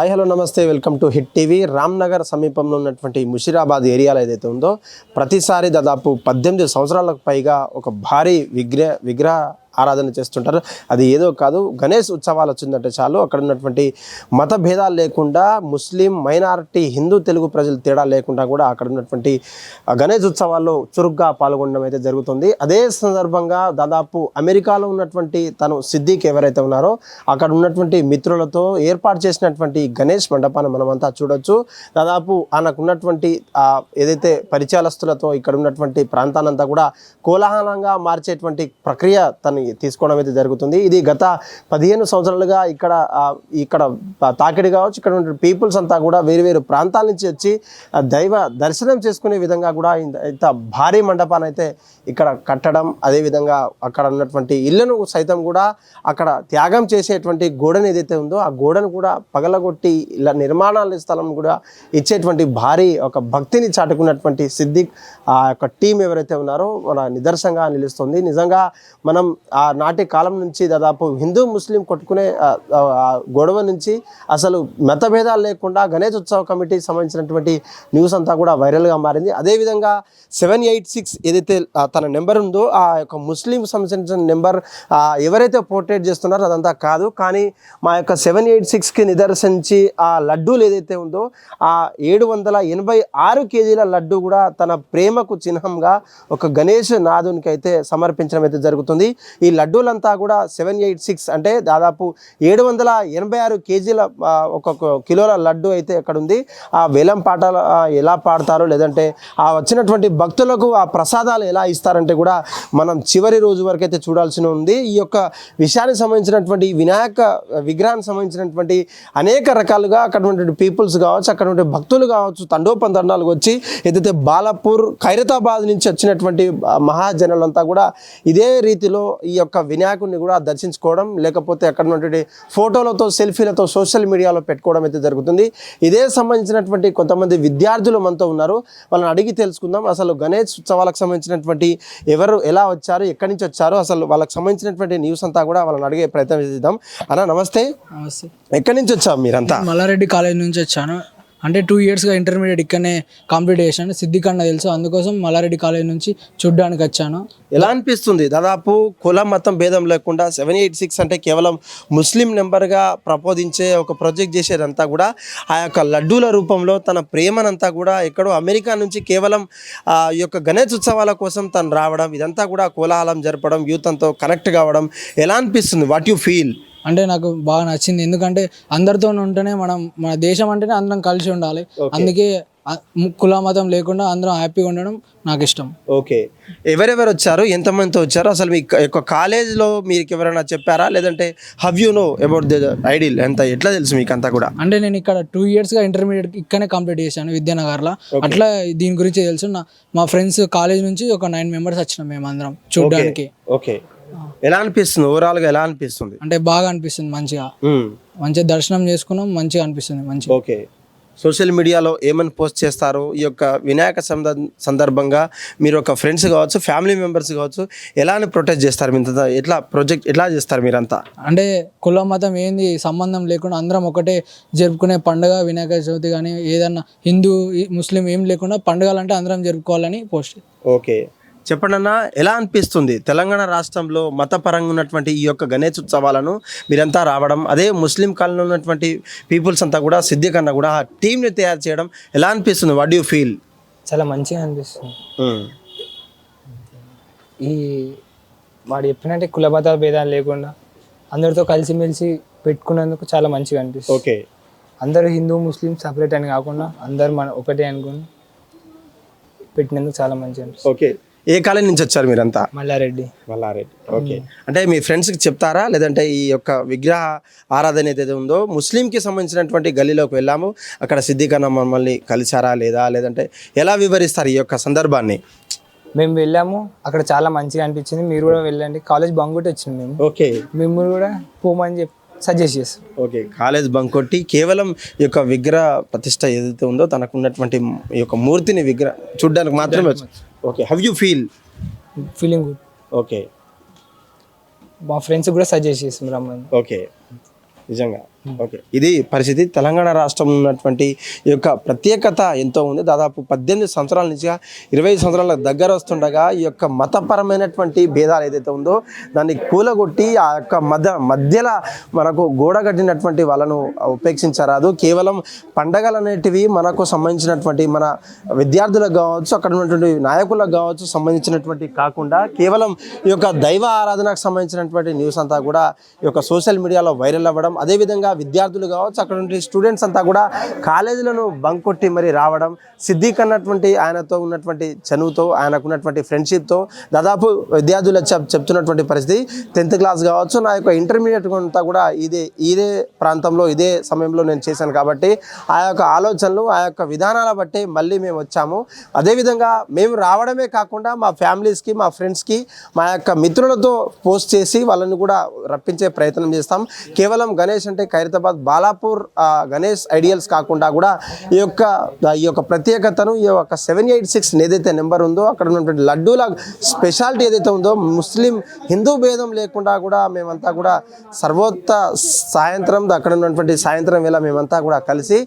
Hi hello నమస్తే. Welcome to Hit TV. Ramnagar సమీపంలో ఉన్నటువంటి ముషిరాబాద్ ఏరియాలో ఏదైతే ఉందో ప్రతిసారి దాదాపు పద్దెనిమిది సంవత్సరాలకు పైగా ఒక భారీ విగ్రహ విగ్రహ ఆరాధన చేస్తుంటారు. అది ఏదో కాదు. గణేష్ ఉత్సవాలు వచ్చిందంటే చాలు. అక్కడ ఉన్నటువంటి మత భేదాలు లేకుండా ముస్లిం మైనారిటీ హిందూ తెలుగు ప్రజలు తేడా లేకుండా కూడా అక్కడ ఉన్నటువంటి గణేష్ ఉత్సవాల్లో చురుగ్గా పాల్గొనడం అయితే జరుగుతుంది. అదే సందర్భంగా దాదాపు అమెరికాలో ఉన్నటువంటి తను సిద్దిక్ ఎవరైతే ఉన్నారో అక్కడ ఉన్నటువంటి మిత్రులతో ఏర్పాటు చేసినటువంటి గణేష్ మండపాన్ని మనమంతా చూడొచ్చు. దాదాపు ఆయనకున్నటువంటి ఏదైతే పరిచయాలస్తులతో ఇక్కడ ఉన్నటువంటి ప్రాంతానంతా కూడా కోలాహలంగా మార్చేటువంటి ప్రక్రియ తను తీసుకోవడం అయితే జరుగుతుంది. ఇది గత పదిహేను సంవత్సరాలుగా ఇక్కడ ఇక్కడ తాకిడి కావచ్చు ఇక్కడ ఉన్న పీపుల్స్ అంతా కూడా వేరు వేరు ప్రాంతాల నుంచి వచ్చి దైవ దర్శనం చేసుకునే విధంగా కూడా ఇంత భారీ మండపాన్ని అయితే ఇక్కడ కట్టడం అదేవిధంగా అక్కడ ఉన్నటువంటి ఇళ్ళను సైతం కూడా అక్కడ త్యాగం చేసేటువంటి గోడను ఏదైతే ఉందో ఆ గోడను కూడా పగలగొట్టి ఇలా నిర్మాణాల స్థలం కూడా ఇచ్చేటువంటి భారీ ఒక భక్తిని చాటుకున్నటువంటి సిద్దిక్ ఆ యొక్క టీం ఎవరైతే ఉన్నారో మన నిదర్శనంగా నిలుస్తుంది. నిజంగా మనం నాటి కాలం నుంచి దాదాపు హిందూ ముస్లిం కొట్టుకునే గొడవ నుంచి అసలు మతభేదాలు లేకుండా గణేష్ ఉత్సవ కమిటీకి సంబంధించినటువంటి న్యూస్ అంతా కూడా వైరల్గా మారింది. అదేవిధంగా సెవెన్ ఎయిట్ సిక్స్ ఏదైతే తన నెంబర్ ఉందో ఆ యొక్క ముస్లిం సంబంధించిన నెంబర్ ఎవరైతే పోర్ట్రేట్ చేస్తున్నారో అదంతా కాదు. కానీ మా యొక్క సెవెన్ ఎయిట్ సిక్స్కి నిదర్శించి ఆ లడ్డూలు ఏదైతే ఉందో ఆ ఏడు వందల ఎనభై ఆరు కేజీల లడ్డు కూడా తన ప్రేమకు చిహ్నంగా ఒక గణేష్ నాదునికి అయితే సమర్పించడం అయితే జరుగుతుంది. ఈ లడ్డూలంతా కూడా సెవెన్ ఎయిట్ సిక్స్ అంటే దాదాపు ఏడు వందల ఎనభై ఆరు కేజీల ఒక కిలోల లడ్డు అయితే అక్కడ ఉంది. ఆ వేలం పాటలు ఎలా పాడతారో లేదంటే ఆ వచ్చినటువంటి భక్తులకు ఆ ప్రసాదాలు ఎలా ఇస్తారంటే కూడా మనం చివరి రోజు వరకు అయితే చూడాల్సి ఉంది. ఈ యొక్క విషయానికి సంబంధించినటువంటి వినాయక విగ్రహానికి సంబంధించినటువంటి అనేక రకాలుగా అక్కడ పీపుల్స్ కావచ్చు అక్కడ భక్తులు కావచ్చు తండోపంతండాలు వచ్చి ఏదైతే బాలాపూర్ ఖైరతాబాద్ నుంచి వచ్చినటువంటి మహాజనులంతా కూడా ఇదే రీతిలో ఈ యొక్క వినాయకుడిని కూడా దర్శించుకోవడం లేకపోతే అక్కడ ఉన్నటువంటి ఫోటోలతో సెల్ఫీలతో సోషల్ మీడియాలో పెట్టుకోవడం అయితే జరుగుతుంది. ఇదే సంబంధించినటువంటి కొంతమంది విద్యార్థులు మనతో ఉన్నారు. వాళ్ళని అడిగి తెలుసుకుందాం. అసలు గణేష్ ఉత్సవాలకు సంబంధించినటువంటి ఎవరు ఎలా వచ్చారు ఎక్కడి నుంచి వచ్చారు అసలు వాళ్ళకి సంబంధించినటువంటి న్యూస్ అంతా కూడా వాళ్ళని అడిగే ప్రయత్నం చేద్దాం. అన్న నమస్తే. నమస్తే. ఎక్కడి నుంచి వచ్చావు మీరంతా? మల్లారెడ్డి కాలేజ్ నుంచి వచ్చాను. అంటే టూ ఇయర్స్గా ఇంటర్మీడియట్ ఇక్కడనే కంప్లీట్ చేశాను. సిద్ధికన్న తెలుసు. అందుకోసం మల్లారెడ్డి కాలేజ్ నుంచి చూడ్డానికి వచ్చాను. ఎలా అనిపిస్తుంది? దాదాపు కుల మతం భేదం లేకుండా సెవెన్ ఎయిట్ సిక్స్ అంటే కేవలం ముస్లిం నెంబర్గా ప్రపోదించే ఒక ప్రొజెక్ట్ చేసేదంతా కూడా ఆ యొక్క లడ్డూల రూపంలో తన ప్రేమనంతా కూడా ఎక్కడో అమెరికా నుంచి కేవలం ఆ యొక్క గణేష్ ఉత్సవాల కోసం తను రావడం ఇదంతా కూడా కోలాహలం జరపడం యూత్ అంతా కనెక్ట్ కావడం ఎలా అనిపిస్తుంది? వాట్ యు ఫీల్ అంటే నాకు బాగా నచ్చింది. ఎందుకంటే అందరితో ఉంటేనే మనం మన దేశం అంటేనే అందరం కలిసి ఉండాలి. అందుకే కుల మతం లేకుండా అందరం హ్యాపీగా ఉండడం నాకు ఇష్టం. ఓకే. ఎవరెవరు వచ్చారు? ఎంతమందితో వచ్చారు? అసలు మీ యొక్క కాలేజ్లో మీకు ఎవరైనా చెప్పారా? లేదంటే have you know about the ideal ఎంత ఎట్లా తెలుసు మీకు అంతా కూడా? అంటే నేను ఇక్కడ టూ ఇయర్స్గా ఇంటర్మీడియట్ ఇక్కడనే కంప్లీట్ చేశాను విద్యానగర్లో. అట్లా దీని గురించి తెలుసు. నా మా ఫ్రెండ్స్ కాలేజ్ నుంచి ఒక నైన్ మెంబర్స్ వచ్చినాం మేము అందరం చూడడానికి ఓకే. ఎలా అనిపిస్తుంది? ఓవరాల్గా ఎలా అనిపిస్తుంది? అంటే బాగా అనిపిస్తుంది మంచిగా. మంచిగా దర్శనం చేసుకున్నాం మంచిగా అనిపిస్తుంది మంచిగా. ఓకే. సోషల్ మీడియాలో ఏమని పోస్ట్ చేస్తారు? ఈ యొక్క వినాయక సంద సందర్భంగా మీరు ఒక ఫ్రెండ్స్ కావచ్చు ఫ్యామిలీ మెంబర్స్ కావచ్చు ఎలాని ప్రొటెక్ట్ చేస్తారు? మీరు ఎట్లా ప్రొజెక్ట్ ఎట్లా చేస్తారు మీరంతా? అంటే కుల మతం ఏంది? సంబంధం లేకుండా అందరం ఒకటే జరుపుకునే పండుగ వినాయక చవితి కానీ ఏదన్నా హిందూ ముస్లిం ఏం లేకుండా పండుగలు అంటే అందరం జరుపుకోవాలని పోస్ట్. ఓకే. చెప్పండి అన్న ఎలా అనిపిస్తుంది? తెలంగాణ రాష్ట్రంలో మతపరంగా ఉన్నటువంటి ఈ యొక్క గణేష్ ఉత్సవాలను మీరంతా రావడం అదే ముస్లిం కాలంలో ఉన్నటువంటి పీపుల్స్ అంతా కూడా సిద్ధికన్నా కూడా ఆ టీంని తయారు చేయడం ఎలా అనిపిస్తుంది? వాట్ యూ ఫీల్ చాలా మంచిగా అనిపిస్తుంది. ఈ వాడు చెప్పినట్టే కులమతాల భేదాలు లేకుండా అందరితో కలిసిమెలిసి పెట్టుకున్నందుకు చాలా మంచిగా అనిపిస్తుంది. ఓకే. అందరూ హిందూ ముస్లిం సపరేట్ అని కాకుండా అందరు మన ఒకటే అనుకుని పెట్టినందుకు చాలా మంచిగా అనిపిస్తుంది. ఓకే. ఏ కాలేజ్ నుంచి వచ్చారు మీరంతా? మల్లారెడ్డి. మల్లారెడ్డి. ఓకే. అంటే మీ ఫ్రెండ్స్కి చెప్తారా? లేదంటే ఈ యొక్క విగ్రహ ఆరాధన ఏదైతే ఉందో ముస్లింకి సంబంధించినటువంటి గల్లీలోకి వెళ్ళాము. అక్కడ సిద్ధికన్న మమ్మల్ని కలిసారా లేదా? లేదంటే ఎలా వివరిస్తారు ఈ యొక్క సందర్భాన్ని? మేము వెళ్ళాము. అక్కడ చాలా మంచిగా అనిపించింది. మీరు కూడా వెళ్ళండి. కాలేజ్ బంగుటి వచ్చింది మేము. ఓకే. మిమ్మల్ని కూడా పోమని చెప్పి సజెస్ట్ చేస్తాం. ఓకే. కాలేజ్ బంక్ కొట్టి కేవలం ఈ యొక్క విగ్రహ ప్రతిష్ట ఏదైతే ఉందో తనకు ఉన్నటువంటి ఈ యొక్క మూర్తిని విగ్రహ చూడడానికి మాత్రమే వచ్చి. Okay how you feel feeling good okay మా ఫ్రెండ్స్ కూడా సజెస్ట్ చేస్తాం రమ్మని. ఓకే నిజంగా. ఓకే. ఇది పరిస్థితి. తెలంగాణ రాష్ట్రంలో ఉన్నటువంటి ఈ యొక్క ప్రత్యేకత ఎంతో ఉంది. దాదాపు పద్దెనిమిది సంవత్సరాల నుంచి ఇరవై సంవత్సరాల దగ్గర వస్తుండగా ఈ యొక్క మతపరమైనటువంటి భేదాలు ఏదైతే ఉందో దాన్ని కూలగొట్టి ఆ యొక్క మధ్య మధ్యలో మనకు గోడ కట్టినటువంటి వాళ్ళను ఉపేక్షించరాదు కేవలం పండగలు అనేటివి మనకు సంబంధించినటువంటి మన విద్యార్థులకు కావచ్చు అక్కడ ఉన్నటువంటి నాయకులకు కావచ్చు సంబంధించినటువంటి కాకుండా కేవలం ఈ యొక్క దైవ ఆరాధనకు సంబంధించినటువంటి న్యూస్ అంతా కూడా ఈ యొక్క సోషల్ మీడియాలో వైరల్ అవ్వడం అదేవిధంగా విద్యార్థులు కావచ్చు అక్కడ ఉండే స్టూడెంట్స్ అంతా కూడా కాలేజీలను బంక్ కొట్టి మరి రావడం సిద్దిక్ అన్నటువంటి ఆయనతో ఉన్నటువంటి చనువుతో ఆయనకు ఉన్నటువంటి ఫ్రెండ్షిప్తో దాదాపు విద్యార్థులు చెప్ చెప్తున్నటువంటి పరిస్థితి. టెన్త్ క్లాస్ కావచ్చు నా యొక్క ఇంటర్మీడియట్ అంతా కూడా ఇదే ఇదే ప్రాంతంలో ఇదే సమయంలో నేను చేశాను కాబట్టి ఆ యొక్క ఆలోచనలు ఆ యొక్క విధానాల బట్టి మళ్ళీ మేము వచ్చాము. అదేవిధంగా మేము రావడమే కాకుండా మా ఫ్యామిలీస్కి మా ఫ్రెండ్స్కి మా యొక్క మిత్రులతో పోస్ట్ చేసి వాళ్ళని కూడా రప్పించే ప్రయత్నం చేస్తాం. కేవలం గణేష్ అంటే ఖైరతాబాద్ బాలాపూర్ గణేష్ ఐడియల్స్ కాకుండా కూడా ఈ యొక్క ఈ యొక్క ప్రత్యేకతను ఈ యొక్క సెవెన్ ఎయిట్ సిక్స్ ఏదైతే నెంబర్ ఉందో అక్కడ ఉన్నటువంటి లడ్డూల స్పెషాలిటీ ఏదైతే ఉందో ముస్లిం హిందూ భేదం లేకుండా కూడా మేమంతా కూడా సర్వోత్త సాయంత్రం అక్కడ ఉన్నటువంటి సాయంత్రం వేళ మేమంతా కూడా కలిసి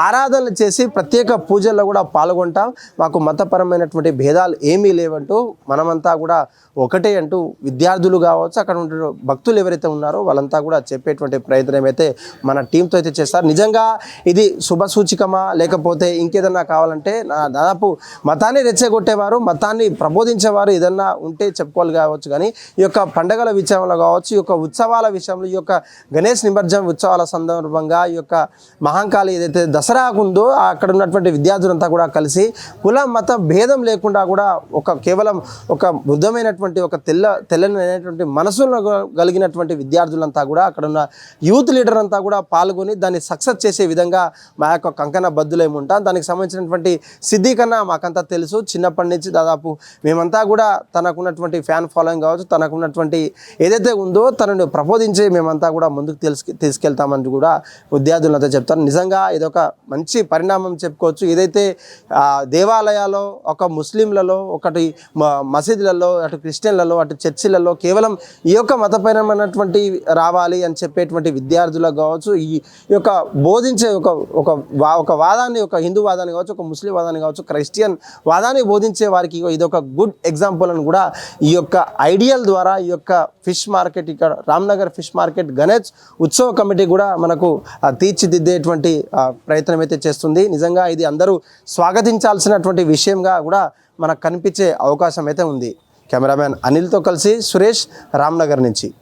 ఆరాధనలు చేసి ప్రత్యేక పూజల్లో కూడా పాల్గొంటాం. మాకు మతపరమైనటువంటి భేదాలు ఏమీ లేవంటూ మనమంతా కూడా ఒకటే అంటూ విద్యార్థులు కావచ్చు అక్కడ ఉండే భక్తులు ఎవరైతే ఉన్నారో వాళ్ళంతా కూడా చెప్పేటువంటి ప్రయత్నం అయితే మన టీంతో అయితే చేస్తారు. నిజంగా ఇది శుభ సూచికమా? లేకపోతే ఇంకేదన్నా కావాలంటే నా దాదాపు మతాన్ని రెచ్చగొట్టేవారు మతాన్ని ప్రబోధించేవారు ఏదన్నా ఉంటే చెప్పుకోవాలి కావచ్చు. కానీ ఈ యొక్క పండగల విషయంలో కావచ్చు ఈ యొక్క ఉత్సవాల విషయంలో ఈ యొక్క గణేష్ నిమజ్జనం ఉత్సవాల సందర్భంగా ఈ యొక్క మహంకాళి ఏదైతే దసరా ఉందో అక్కడ ఉన్నటువంటి విద్యార్థులంతా కూడా కలిసి కుల మత భేదం లేకుండా కూడా ఒక కేవలం ఒక బుద్ధమైనటువంటి ఒక తెల్ల తెల్లని మనసులో కలిగినటువంటి విద్యార్థులంతా కూడా అక్కడ ఉన్న యూత్ లీడర్ అంతా కూడా పాల్గొని దాన్ని సక్సెస్ చేసే విధంగా మా యొక్క కంకణ బద్దులేమి ఉంటాం దానికి సంబంధించినటువంటి సిద్ధి కన్నా మాకంతా తెలుసు. చిన్నప్పటి నుంచి దాదాపు మేమంతా కూడా తనకున్నటువంటి ఫ్యాన్ ఫాలోయింగ్ కావచ్చు తనకున్నటువంటి ఏదైతే ఉందో తనను ప్రబోధించి మేమంతా కూడా ముందుకు తెలుసు తీసుకెళ్తామని కూడా విద్యార్థులంతా చెప్తారు. నిజంగా ఇదొక మంచి పరిణామం చెప్పుకోవచ్చు. ఏదైతే దేవాలయాల్లో ఒక ముస్లింలలో ఒకటి మ- మసీదులలో అటు క్రిస్టియన్లలో అటు చర్చిలలో కేవలం ఈ యొక్క మతపరమైనటువంటి రావాలి అని చెప్పేటువంటి విద్యార్థులకు కావచ్చు ఈ యొక్క బోధించే ఒక ఒక వా ఒక వాదాన్ని ఒక హిందూ వాదాన్ని కావచ్చు ఒక ముస్లిం వాదాన్ని కావచ్చు క్రిస్టియన్ వాదాన్ని బోధించే వారికి ఇది ఒక గుడ్ ఎగ్జాంపుల్ అని కూడా ఈ యొక్క ఐడియల్ ద్వారా ఈ యొక్క ఫిష్ మార్కెట్ ఇక్కడ రామ్నగర్ ఫిష్ మార్కెట్ గణేష్ ఉత్సవ కమిటీ కూడా మనకు తీర్చిదిద్దేటువంటి ప్రయత్నం అయితే చేస్తుంది. నిజంగా ఇది అందరూ స్వాగతించాల్సినటువంటి విషయంగా కూడా మనకు కనిపించే అవకాశం అయితే ఉంది. కెమెరామ్యాన్ అనిల్తో కలిసి సురేష్ రామ్నగర్ నుంచి.